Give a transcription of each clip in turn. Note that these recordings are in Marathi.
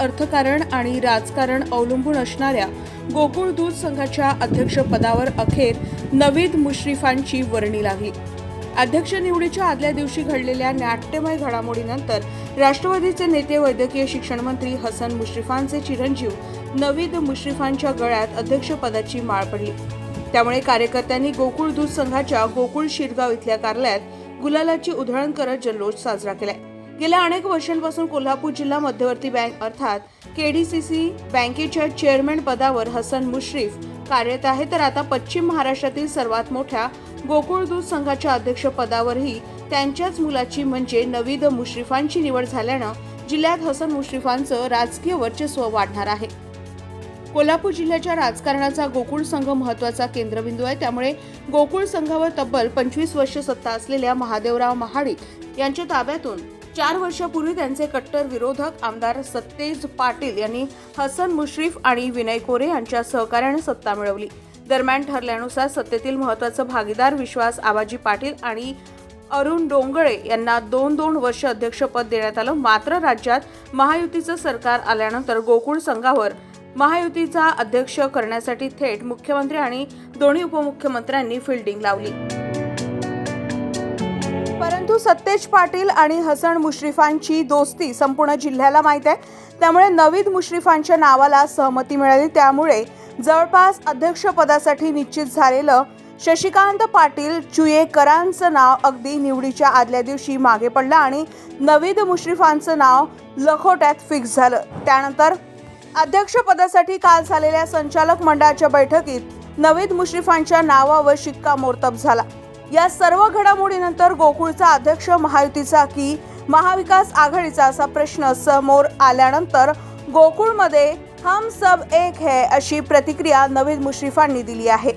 अर्थकारण आणि राजकारण अवलंबून असणाऱ्या गोकुळ दूध संघाच्या अध्यक्षपदावर अखेर नवीद मुश्रीफांची वर्णी लागली. अध्यक्ष निवडीच्या आदल्या दिवशी घडलेल्या नाट्यमय घडामोडीनंतर राष्ट्रवादीचे नेते वैद्यकीय शिक्षण मंत्री हसन मुश्रीफांचे चिरंजीव नवीद मुश्रीफांच्या गळ्यात अध्यक्षपदाची माळ पडली. त्यामुळे कार्यकर्त्यांनी गोकुळ दूध संघाच्या गोकुळ शिरगाव इथल्या कार्यालयात गुलालाची उधळण करत जल्लोष साजरा केलाय. गेल्या अनेक वर्षांपासून कोल्हापूर जिल्हा मध्यवर्ती बँक अर्थात केडीसीसी बँकेच्या चेअरमॅन पदावर हसन मुश्रीफ कार्यरत आहे. तर आता पश्चिम महाराष्ट्रातील सर्वात मोठ्या गोकुळ दूध संघाच्या अध्यक्षपदावरही त्यांच्याच मुलाची म्हणजे नवीद मुश्रीफांची निवड झाल्यानं जिल्ह्यात हसन मुश्रीफांचं राजकीय वर्चस्व वाढणार आहे. कोल्हापूर जिल्ह्याच्या राजकारणाचा गोकुळ संघ महत्त्वाचा केंद्रबिंदू आहे. त्यामुळे गोकुळ संघावर तब्बल पंचवीस वर्ष सत्ता असलेल्या महादेवराव महाडिक यांच्या ताब्यातून चार वर्षापूर्वी त्यांचे कट्टर विरोधक आमदार सत्तेज पाटील यांनी हसन मुश्रीफ आणि विनय कोरे यांच्या सहकार्याने सत्ता मिळवली. दरम्यान ठरल्यानुसार सत्तेतील महत्वाचं भागीदार विश्वास आबाजी पाटील आणि अरुण डोंगळे यांना दोन दोन वर्ष अध्यक्षपद देण्यात आलं. मात्र राज्यात महायुतीचं सरकार आल्यानंतर गोकुळ संघावर महायुतीचा अध्यक्ष करण्यासाठी थेट मुख्यमंत्री आणि दोन्ही उपमुख्यमंत्र्यांनी फिल्डिंग लावली. परंतु सत्तेज पाटील आणि हसन मुश्रीफांची दोस्ती संपूर्ण जिल्ह्याला माहीत आहे. त्यामुळे नवीद मुश्रीफांच्या नावाला सहमती मिळाली. त्यामुळे जवळपास अध्यक्षपदासाठी निश्चित झालेलं शशिकांत पाटील चुयेकरांचं नाव अगदी निवडीच्या आदल्या दिवशी मागे पडलं आणि नवीद मुश्रीफांचं नाव लखोट्यात फिक्स झालं. त्यानंतर अध्यक्षपदासाठी काल झालेल्या संचालक मंडळाच्या बैठकीत नवीद मुश्रीफांच्या नावावर शिक्कामोर्तब झाला. या सर्व घडामोडीनंतर गोकुळचा अध्यक्ष महायुतीचा की महाविकास आघाडीचा असा प्रश्न समोर आल्यानंतर गोकुळमध्ये हम सब एक है अशी प्रतिक्रिया नवीन मुश्रीफांनी दिली आहे.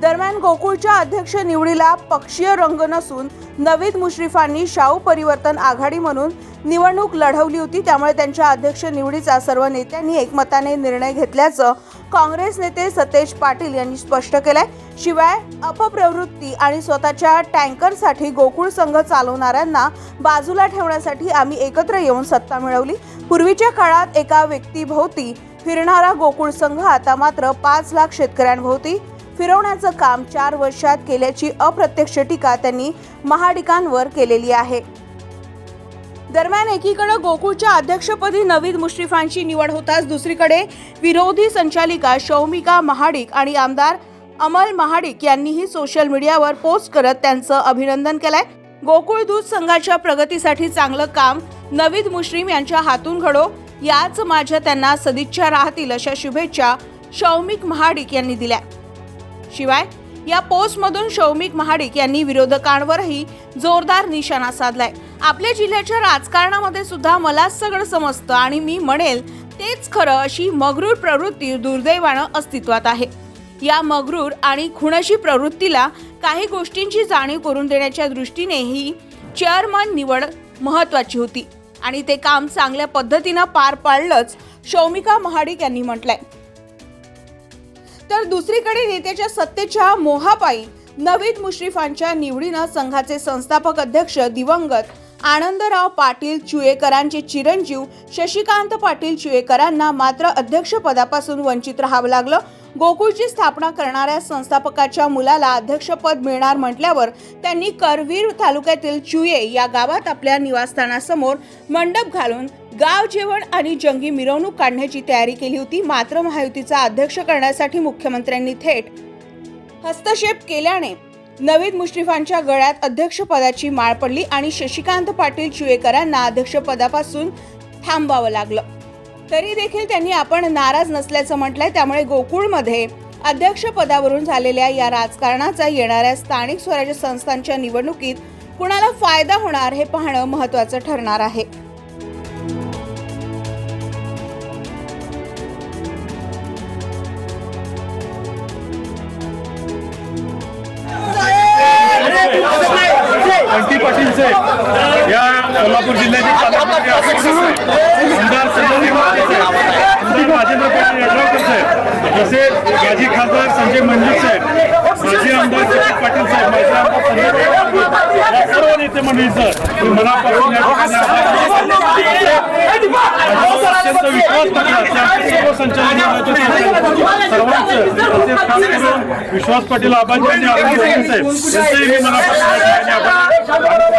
दरम्यान गोकुळच्या अध्यक्ष निवडीला पक्षीय रंग नसून नवीद मुश्रीफांनी शाहू परिवर्तन आघाडी म्हणून निवडणूक लढवली होती त्यामुळे त्यांच्या अध्यक्ष निवडीचा सर्व नेत्यांनी एकमताने निर्णय घेतल्याचं काँग्रेस नेते सतेज पाटील यांनी स्पष्ट केलंय शिवाय अपप्रवृत्ती आणि स्वतःच्या टँकरसाठी गोकुळ संघ चालवणाऱ्यांना बाजूला ठेवण्यासाठी आम्ही एकत्र येऊन सत्ता मिळवली. पूर्वीच्या काळात एका व्यक्तीभोवती फिरणारा गोकुळ संघ आता मात्र पाच लाख शेतकऱ्यांभोवती. फिरवण्याचं काम चार वर्षात केल्याची अप्रत्यक्ष टीका त्यांनी महाडिकांवर केलेली आहे. दरम्यान एकीकडे गोकुळच्या अध्यक्षपदी नवीद मुश्रीफांची निवड होताच दुसरीकडे विरोधी संचालिका शौमिका महाडिक आणि आमदार अमल महाडिक यांनीही सोशल मीडियावर पोस्ट करत त्यांचं अभिनंदन केलंय. गोकुळ दूध संघाच्या प्रगतीसाठी चांगलं काम नवीद मुश्रीम यांच्या हातून घडो याच माझ्या त्यांना सदिच्छा राहतील अशा शुभेच्छा शौमिक महाडिक यांनी दिल्या. शिवाय या पोस्टमधून शौमिक महाडिक यांनी विरोधकांवरही जोरदार निशाणा साधलाय. आपल्या जिल्ह्याच्या राजकारणामध्ये सुद्धा मला सगळं समजतं आणि मी म्हणेल तेच खरं अशी मगरूर प्रवृत्ती दुर्दैवानं अस्तित्वात आहे. या मगरूर आणि खुणशी प्रवृत्तीला काही गोष्टींची जाणीव करून देण्याच्या दृष्टीनेही चेअरमन निवड महत्वाची होती. आणि ते काम चांगल्या पद्धतीनं पार पाडलंच शौमिका महाडिक यांनी म्हटलंय. तर दुसरीकडे नेत्याच्या सत्तेच्या मोहापायी नवीद मुश्रीफांच्या निवडीनं संघाचे संस्थापक अध्यक्ष दिवंगत आनंदराव पाटील चुएकरांचे चिरंजीव शशिकांत पाटील चुएकरांना मात्र अध्यक्षपदापासून वंचित राहावं लागलं. गोकुळची स्थापना करणाऱ्या संस्थापकाच्या मुलाला अध्यक्षपद मिळणार म्हटल्यावर त्यांनी करवीर तालुक्यातील चुये या गावात आपल्या निवासस्थानासमोर मंडप घालून गाव जेवण आणि जंगी मिरवणूक काढण्याची तयारी केली होती. मात्र महायुतीचा अध्यक्ष करण्यासाठी मुख्यमंत्र्यांनी थेट हस्तक्षेप केल्याने नवीद मुश्रीफांच्या गळ्यात अध्यक्षपदाची माळ पडली आणि शशिकांत पाटील चुएकरांना अध्यक्षपदापासून थांबावं लागलं. तरी देखील त्यांनी आपण नाराज नसल्याचं म्हटलंय. त्यामुळे गोकुळमध्ये अध्यक्षपदावरून झालेल्या या राजकारणाचा येणाऱ्या स्थानिक स्वराज्य संस्थांच्या निवडणुकीत कुणाला फायदा होणार हे पाहणं महत्त्वाचं ठरणार आहे. बंटी पाटील साहेब या कोल्हापूर जिल्ह्याचे पालकमंत्री आमदार संजय साहेब राजेंद्र पाटील यड्रावकर साहेब तसेच माजी खासदार संजय मंजित साहेब माजी आमदार जगदीश पाटील साहेब माजी आमदार संजय या सर्व नेते मंडळींचं मी मनापासून या ठिकाणी अत्यंत विश्वास टाकला त्या सर्व संचालक मंडळाचे सर्वांचं विश्वास पाटील आबाजी आणि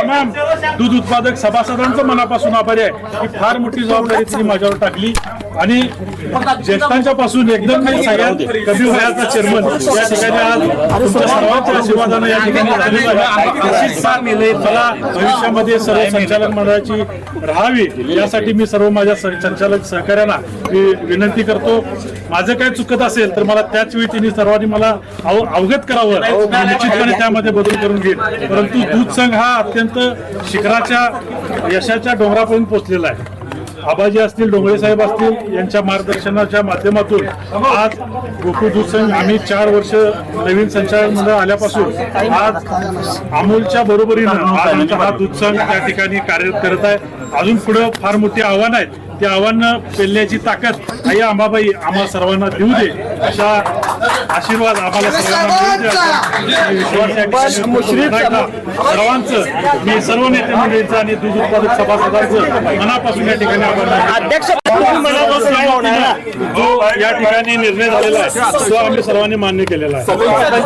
तमाम दूध उत्पादक सभासदांचं मनापासून आभारी आहे. की फार मोठी जबाबदारी त्यांनी माझ्यावर टाकली. आणि ज्येष्ठांच्या पासून एकदम मी सगळ्यात कमी वयाचा चेअरमन या ठिकाणी आज तुमच्या सर्वांच्या आशीर्वादानं या ठिकाणी झालेला आहे. मला भविष्यामध्ये सर्व संचालक मंडळाची राहावी यासाठी मी सर्व माझ्या संचालक सहकार्यांना विनंती करतो. माझं काय चुकत असेल तर मला त्याच वेळी त्यांनी सर्वांनी मला अव- अवगत करावं. निश्चितपणे त्यामध्ये बदल करून घेईन परंतु दूध संघ हा अत्यंत शिखराच्या यशाच्या डोंगरापर्यंत पोहोचलेला आहे. आबाजी असतील डोंगरे साहेब असतील यांच्या मार्गदर्शनाच्या माध्यमातून आज गोकुळ दूध संघ आम्ही चार वर्ष नवीन संचालक मंडळ आल्यापासून आज अमूलच्या बरोबरीनं आज हा दूध संघ त्या ठिकाणी कार्यरत करत आहे. अजून पुढे फार मोठी आव्हानं आहेत. ते आव्हानं पेलण्याची ताकद आई अंबाबाई आम्हा सर्वांना देऊ दे. अशा आशीर्वाद आम्हाला सर्वांना सर्वांचं मी सर्व नेते मंडळींचं आणि दूध उत्पादक सभासदांचं मनापासून या ठिकाणी जो या ठिकाणी निर्णय झालेला आहे तो आम्ही सर्वांनी मान्य केलेला आहे.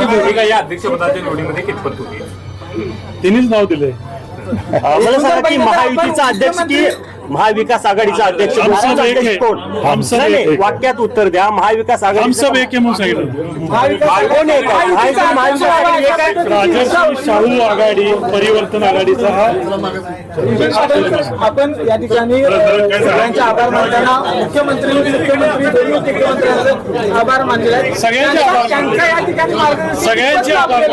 भूमिका या अध्यक्षपदाच्या निवडीमध्ये कितपत होती? त्यांनीच नाव दिले महायुतीचा अध्यक्ष की महाविकास आघाडीचा अध्यक्ष हम सब दुसरा एक अध्यक्ष है. कोण हम सब नाही, एक नाही, है. वाक्यात उत्तर द्या महाविकास हम आघाडी सब एक आहे म्हणून सांगितलं कोण एक आहे? महायुती आणि महाविकास आघाडी एक आहे? राजश्री शाहू आघाडी परिवर्तन आघाडीचा हा आपण या ठिकाणी सगळ्यांचे आभार मानताना मुख्यमंत्री मुख्यमंत्री दोन्ही मुख्यमंत्र्यांचे आभार मानले आहेत सगळ्यांचे आभार त्यांचा या ठिकाणी मार्गदर्शन सगळ्यांचे आभार.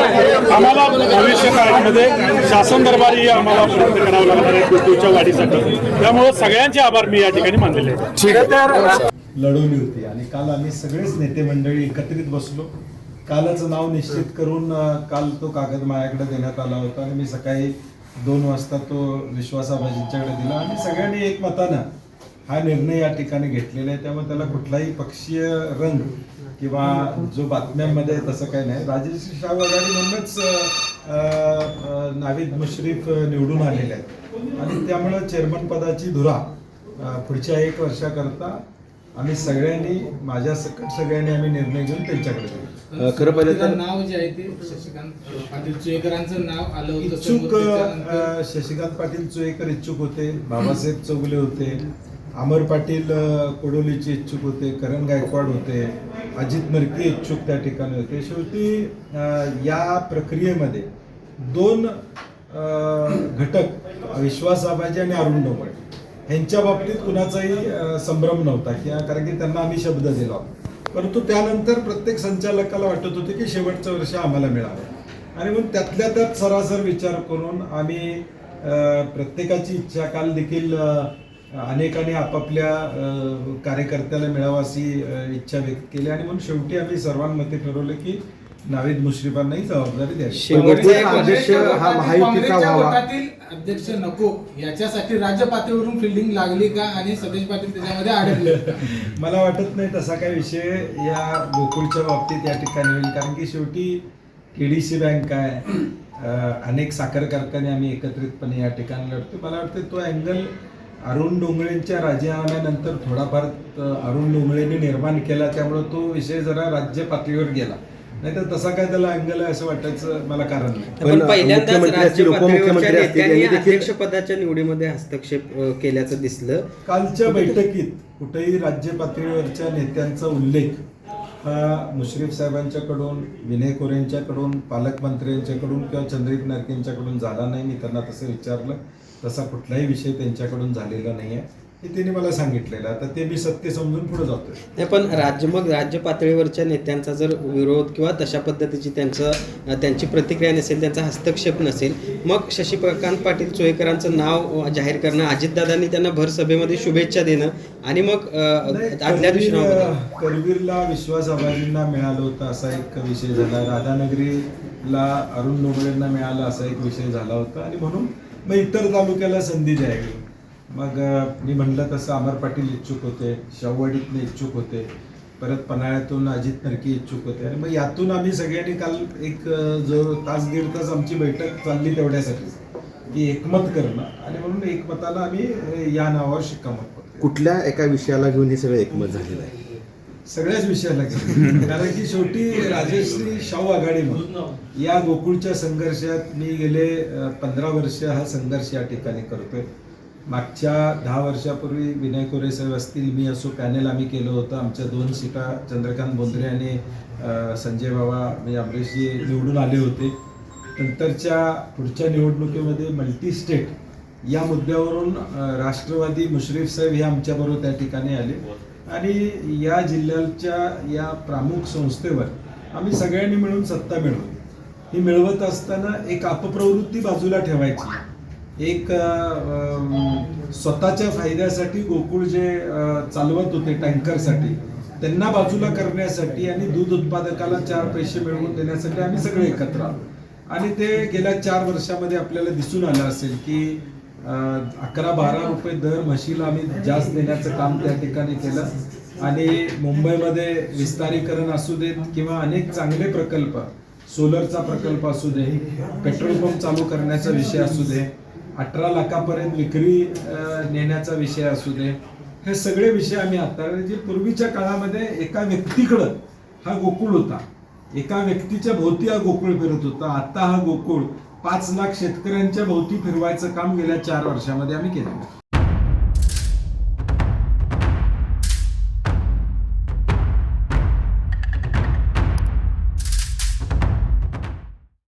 आम्हाला भविष्य काळामध्ये शासन दरबारी आम्हाला प्रयत्न करावं लागणार आहे गोकुळच्या वाढीसाठी त्यामुळे सगळ्यांचे आभार मी या ठिकाणी मानलेले लढवली होती आणि काल आम्ही सगळेच नेते मंडळी एकत्रित बसलो. कालच नाव निश्चित करून काल तो कागद माझ्याकडे देण्यात आला होता आणि मी सकाळी दोन वाजता तो विश्वासाबाजींच्याकडे दिला. आणि सगळ्यांनी एकमतानं हा निर्णय या ठिकाणी घेतलेला आहे. त्यामुळे त्याला कुठलाही पक्षीय रंग किंवा जो बातम्यांमध्ये आहे तसं काही नाही. राजश्री शाहू आघाडी म्हणूनच नावीद मुश्रीफ निवडून आलेले आहेत. आणि त्यामुळं चेअरमन पदाची धुरा पुढच्या एक वर्षाकरता आम्ही सगळ्यांनी माझ्या सकट सगळ्यांनी आम्ही निर्णय घेऊन त्यांच्याकडे खरं पाहिलं तर नाव जे आहे ते शशिकांत पाटील चुएकरांचं नाव आलं होतं इच्छुक शशिकांत पाटील चोयकर इच्छुक होते बाबासाहेब चौगुले होते अमर पाटील कोडोलीचे इच्छुक होते करण गायकवाड होते अजित मर्के इच्छुक त्या ठिकाणी होते. शेवटी या प्रक्रियेमध्ये दोन घटक विश्वास आबाजी आणि अरुण डोंगरे यांच्या बाबतीत कुणाचाही संभ्रम नव्हता. किंवा कारण की त्यांना आम्ही शब्द दिला परंतु त्यानंतर प्रत्येक संचालकाला वाटत होते की शेवटचं वर्ष आम्हाला मिळावं. आणि मग त्यातल्या त्यात सरासर विचार करून आम्ही प्रत्येकाची इच्छा काल देखील अनेकांनी आपापल्या कार्यकर्त्याला मिळावा अशी इच्छा व्यक्त केली. आणि म्हणून शेवटी आम्ही सर्वांमध्ये ठरवलं की नावीद मुश्रीफांनाही जबाबदारी द्यावी. शेवटचा एक अध्यक्ष हा महायुतीचा काँग्रेसच्या व्हावा. गटातील अध्यक्ष नको. याच्यासाठी राज्य पातळीवरून फिल्डिंग लागली का आणि सतेज पाटील त्याच्यामध्ये अडकले मला वाटत नाही तसा काही विषय या गोकुळच्या बाबतीत या ठिकाणी होईल. कारण की शेवटी के डी सी बँक आहे अं, अनेक साखर कारखाने आम्ही एकत्रितपणे या ठिकाणी लढतो. मला वाटतं तो अँगल अरुण डोंगरेंच्या राजीनाम्यानंतर थोडाफार अं, अरुण डोंगरेंनी निर्माण केला. त्यामुळे तो विषय जरा राज्य पातळीवर गेला. नाहीतर तसा काय त्याला अँगल आहे असं वाटायचं मला कारण नाही. पण पहिल्यांदाच पातळीवरच्या नेत्यांनी अध्यक्षपदाच्या निवडीमध्ये हस्तक्षेप अ, केल्याचं दिसलं. कालच्या बैठकीत कुठेही राज्य पातळीवरच्या नेत्यांचा उल्लेख हा मुश्रीफ साहेबांच्याकडून विनय कोरेंच्याकडून पालकमंत्र्यांच्याकडून किंवा चंद्रिक नार्केंच्याकडून झाला नाही मी त्यांना तसं विचारलं. तसा कुठलाही विषय त्यांच्याकडून झालेला नाही आहे हे त्यांनी मला सांगितलेलं आता ते मी सत्य समजून पुढे जातोय. नाही पण राज्य मग राज्य पातळीवरच्या नेत्यांचा जर विरोध किंवा तशा पद्धतीची त्यांचं त्यांची प्रतिक्रिया नसेल त्यांचा हस्तक्षेप नसेल मग शशिकांत पाटील चोयकरांचं नाव जाहीर करणं अजितदादांनी त्यांना भर सभेमध्ये शुभेच्छा देणं आणि मग आदल्या दिवशी. करवीरला विश्वास आबाजींना मिळालं होतं असा एक विषय झाला. राधानगरीला अरुण डोंगरेंना मिळाला असा एक विषय झाला होता. आणि म्हणून मग इतर तालुक्याला संधी द्यावी. मग मी म्हणलं तसं अमर पाटील इच्छुक होते शाहूवाडीतले इच्छुक होते परत पन्हाळ्यातून अजित नरकी इच्छुक होते. आणि मग यातून आम्ही सगळ्यांनी काल एक जो तास दीड तास आमची बैठक चालली तेवढ्यासाठी की एकमत करणं. आणि म्हणून एकमताला आम्ही या नावावर शिक्कामोर्तब केलं. कुठल्या एका विषयाला घेऊन हे सगळं एकमत झालेलं आहे? सगळ्याच विषयाला कारण की शेवटी राजश्री शाहू आघाडी म्हणून या गोकुळच्या संघर्षात मी गेले पंधरा वर्ष हा संघर्ष या ठिकाणी करतोय. मागच्या दहा वर्षापूर्वी विनय कोरे साहेब असतील मी असो पॅनेल आम्ही केलं होतं. आमच्या दोन सीटा चंद्रकांत बोंद्रे आणि संजय बाबा म्हणजे अमरीशजी निवडून आले होते. नंतरच्या पुढच्या निवडणुकीमध्ये मल्टी स्टेट या मुद्द्यावरून राष्ट्रवादी मुश्रीफ साहेब हे आमच्याबरोबर त्या ठिकाणी आले. आणि या जिल्ह्याच्या या प्रामुख संस्थेवर आम्ही सगळ्यांनी मिळून सत्ता मिळवली. ही मिळवत असताना एक अपप्रवृत्ती बाजूला ठेवायची. एक स्वतःच्या फायद्यासाठी गोकुळ जे चालवत होते टँकरसाठी त्यांना बाजूला करण्यासाठी आणि दूध उत्पादकाला चार पैसे मिळवून देण्यासाठी आम्ही सगळे एकत्र आलो. आणि ते गेल्या चार वर्षामध्ये आपल्याला दिसून आलं असेल की अकरा बारा रुपये दर म्हशीला आम्ही जास्त देण्याचं काम त्या ठिकाणी केलं. आणि मुंबईमध्ये विस्तारीकरण असू देत किंवा अनेक चांगले प्रकल्प सोलरचा प्रकल्प असू दे पेट्रोल पंप चालू करण्याचा विषय असू दे अठरा लाखापर्यंत विक्री नेण्याचा विषय असू दे हे सगळे विषय आम्ही आता जे पूर्वीच्या काळामध्ये एका व्यक्तीकडं हा गोकुळ होता. एका व्यक्तीच्या भोवती हा गोकुळ फिरत होता. आता हा गोकुळ पाच लाख शेतकऱ्यांच्या भोवती फिरवायचं काम गेल्या चार वर्षामध्ये आम्ही केलं.